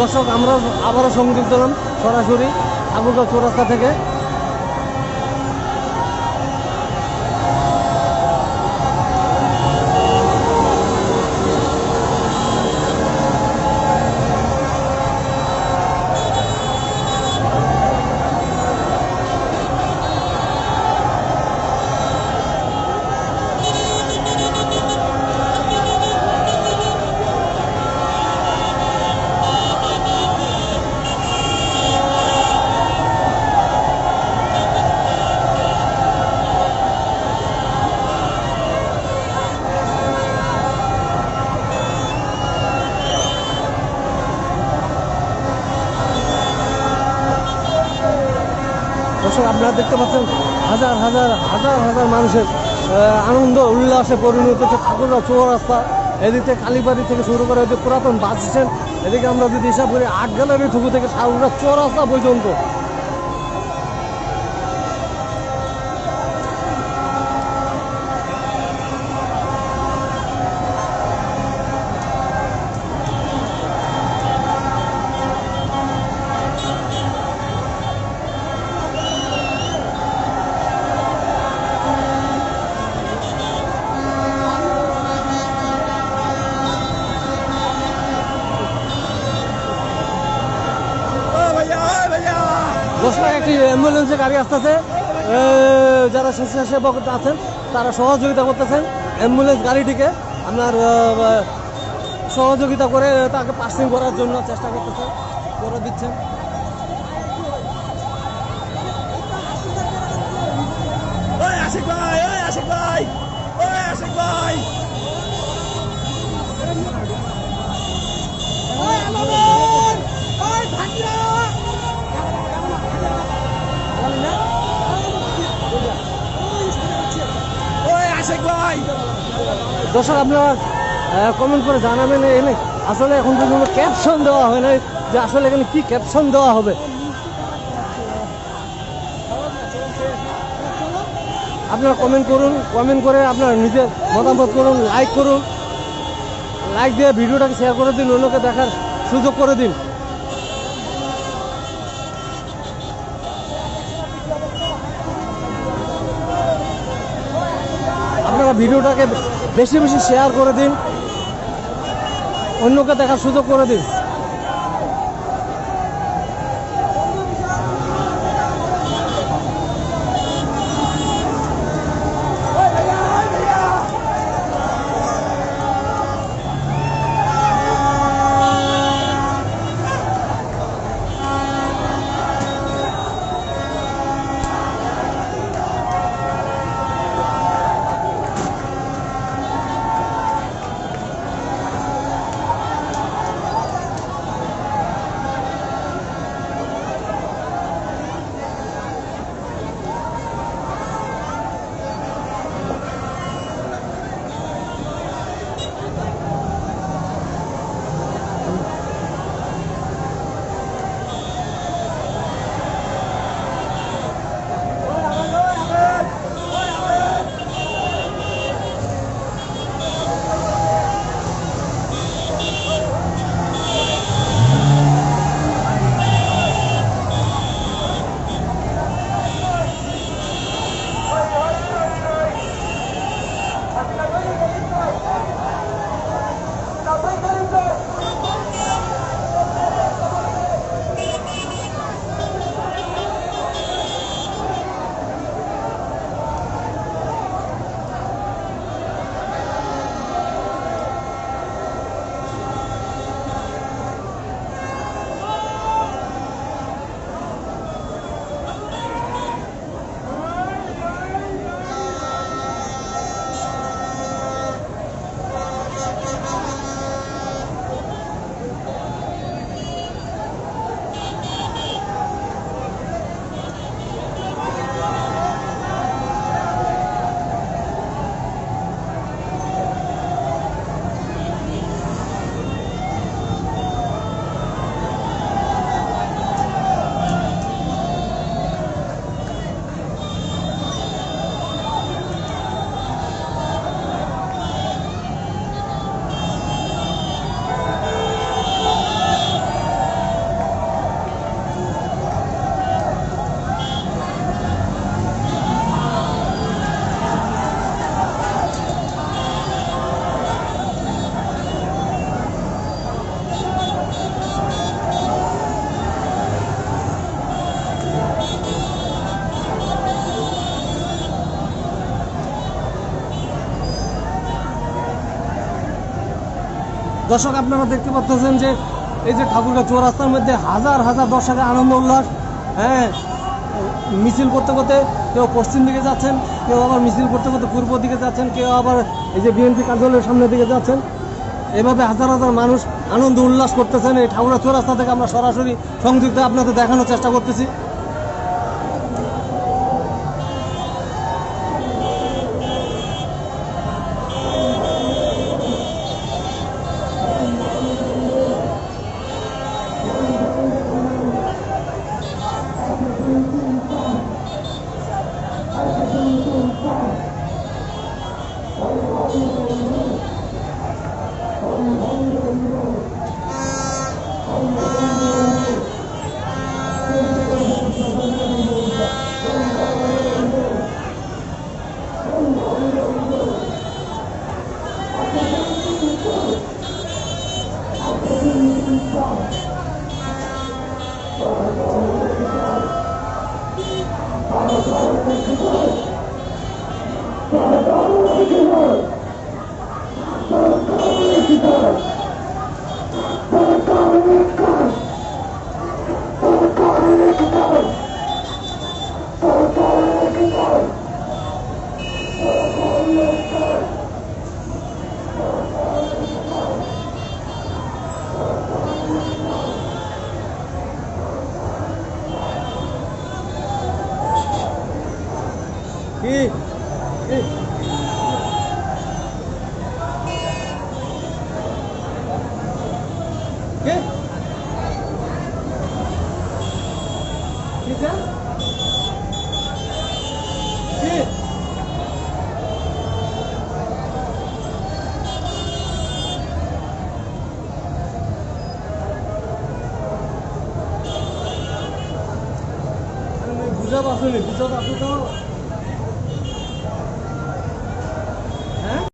দর্শক আমরা আবারও সংযুক্ত হলাম সরাসরি ঠাকুরগাঁও চৌরাস্তা থেকে। দর্শক, আপনারা দেখতে পাচ্ছেন হাজার হাজার হাজার হাজার মানুষের আনন্দ, উল্লাসে পরিণত হচ্ছে ঠাকুরগাঁও চৌরাস্তা। এদিকে কালীবাড়ি থেকে শুরু করে যে পুরাতন বাস স্ট্যান্ড, এদিকে আমরা যদি হিসাব করি আট গ্যালারি থুকু থেকে ঠাকুরগাঁও চৌরাস্তা পর্যন্ত। দশ একটি অ্যাম্বুলেন্সের গাড়ি আসতেছে। যারা স্বেচ্ছাসেবক আছেন, তারা সহযোগিতা করতেছেন অ্যাম্বুলেন্স গাড়িটিকে। আপনার সহযোগিতা করে তাকে পাসিং করার জন্য চেষ্টা করতেছেন, করে দিচ্ছেন। আশিক ভাই আশিক ভাই। দর্শক, আপনারা কমেন্ট করে জানাবেন এনে আসলে এখন পর্যন্ত ক্যাপশন দেওয়া হয় নাই, যে আসলে এখানে কি ক্যাপশন দেওয়া হবে। আপনারা কমেন্ট করুন কমেন্ট করে আপনারা নিজের মতামত করুন লাইক করুন। লাইক দিয়ে ভিডিওটাকে শেয়ার করে দিন, অন্যকে দেখার সুযোগ করে দিন। ভিডিওটাকে বেশি বেশি শেয়ার করে দিন। অন্যকে দেখার সুযোগ করে দিন। দর্শক, আপনারা দেখতে পাচ্ছেন যে এই যে ঠাকুরগাঁ চৌরাস্তার মধ্যে হাজার হাজার দর্শকের আনন্দ উল্লাস। হ্যাঁ মিছিল করতে করতে কেউ পশ্চিম দিকে যাচ্ছেন, কেউ আবার মিছিল করতে করতে পূর্ব দিকে যাচ্ছেন, কেউ আবার এই যে বিএনপি কার্যালয়ের সামনের দিকে যাচ্ছেন। এভাবে হাজার হাজার মানুষ আনন্দ উল্লাস করতেছেন এই ঠাকুরা চৌরাস্তা থেকে আমরা সরাসরি সংযুক্ত আপনাদের দেখানোর চেষ্টা করতেছি। কি 예? 괜찮? 예. 아니, 뭐 무자바스네, 무자바스가.